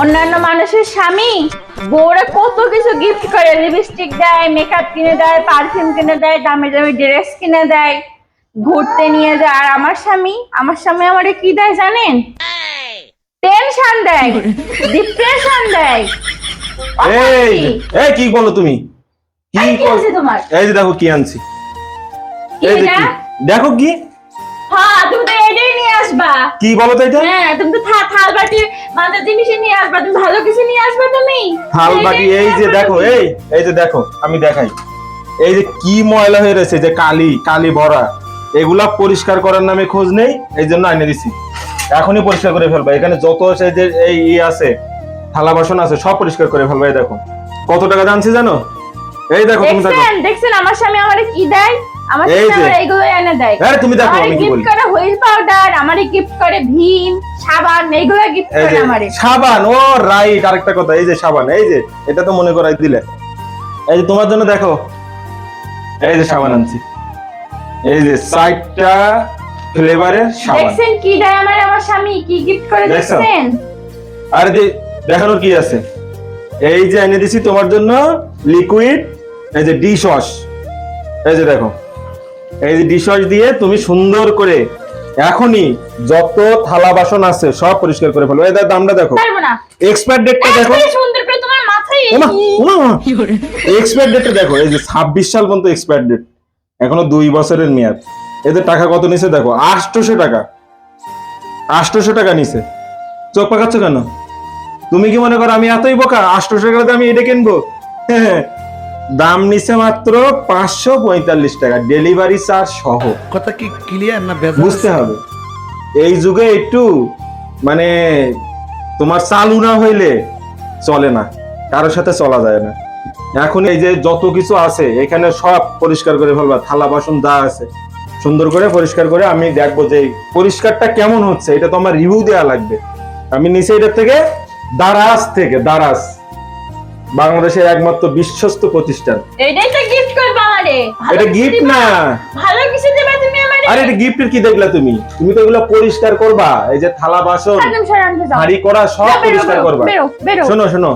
অন্যান্য মানুষের স্বামী? বউরা কত কিছু গিফট করে লিপস্টিক দেয় মেকআপ কিনে দেয় পারফিউম কিনে দেয় দামি দামি ড্রেস কিনে দেয় ঘুরতে নিয়ে যায়। আর আমার স্বামী? আমার স্বামী আমারে কি দেয় জানেন? টেনশন দেয় ডিপ্রেশন দেয়। এই? এই কি বলো তুমি? কি এই যে দেখো কি আনছি। এই দেখো কি? হ্যাঁ তুমি তো এটাই নিয়ে আসবা। কি বলো তো এটা? হ্যাঁ তুমি তো থাল বাটি নিয়ে আসবা। তুমি ভালো কিছু নিয়ে আসবা তুমি। থাল বাটি এই যে দেখো এই এই যে দেখো আমি দেখাই। এই যে কি ময়লা হয়ে রয়েছে যে কালি কালি ভরা এগুলা পরিষ্কার করার নামে খোঁজ নেই এই জন্য আইনে দিছি। এখনই পরিষ্কার করে ফেলবা। এখানে যত আছে যে এই ই আছে থালা বাসন আছে সব পরিষ্কার করে ফেলবা এই দেখো। কত টাকা জানছি জানো? এই দেখো তুমি দেখো। দেখছেন দেখছেন আমার স্বামী আমারে কি দেয়। আমার এই স্বামী যে। আমার এইগুলো এনে দেয়। তুমি দেখো আমি কি বলি। করে হুইল পাউডার আমারে গিফট করে ভীম সাবান এইগুলো গিফট করে আমারে। সাবান ও রাইট আরেকটা কথা এই যে সাবান এই যে এটা তো মনে করাই দিলে। এই যে তোমার জন্য দেখো। এই যে সাবান আনছি। এই যে সাইটটা ফ্লেভারের সাবান। দেখছেন কি দেয় আমারে আমার স্বামী? কি গিফট করে দেখছ? দেখছেন? আর যে দেখানোর কি আছে? এই যে এনে দিছি তোমার জন্য লিকুইড এই যে ডিশ ওয়াশ। এই যে দেখো। এই যে ডিশ দিয়ে তুমি সুন্দর করে এখনই যত থালা বাসন আছে সব পরিষ্কার করে ফেলো। এদের দামটা দেখো। এক্সপায়ার ডেটটা দেখো। এক্সপায়ার ডেটটা দেখো। এই যে ছাব্বিশ সাল পর্যন্ত এক্সপায়ার ডেট এখনও দুই বছরের মেয়াদ। এতে টাকা কত নিছে দেখো? আটশোশো টাকা। আটশোশো টাকা নিছে। চোখ পাকাচ্ছ কেন? তুমি কি মনে করো আমি এতই বোকা? আটশোশো টাকাতে আমি এটা কিনবো? হ্যাঁ, দাম নিছে মাত্র পাঁচশো পঁয়তাল্লিশ টাকা ডেলিভারি চার্জ সহ। কথা কি ক্লিয়ার না বুঝতে হবে। এই যুগে একটু মানে তোমার চালু না হইলে চলে না কারোর সাথে চলা যায় না। এখন এই যে যত কিছু আছে এখানে সব পরিষ্কার করে ফেলবা থালা বাসন যা আছে সুন্দর করে পরিষ্কার করে আমি দেখব যে পরিষ্কারটা কেমন হচ্ছে এটা তো আমার রিভিউ দেওয়া লাগবে। আমি নিচে এটার থেকে দারাজ থেকে দারাজ। বাংলাদেশের একমাত্র বিশ্বস্ত প্রতিষ্ঠান। এটাই তো গিফট করবা আমারে। এটা গিফট না। ভালো কিছু দেবা তুমি আমারে। আরে এটা গিফটের কি দেখলা তুমি? তুমি তো এগুলো পরিষ্কার করবা। এই যে থালা বাসন হাড়ি করা সব পরিষ্কার করবা। শোনো শোনো।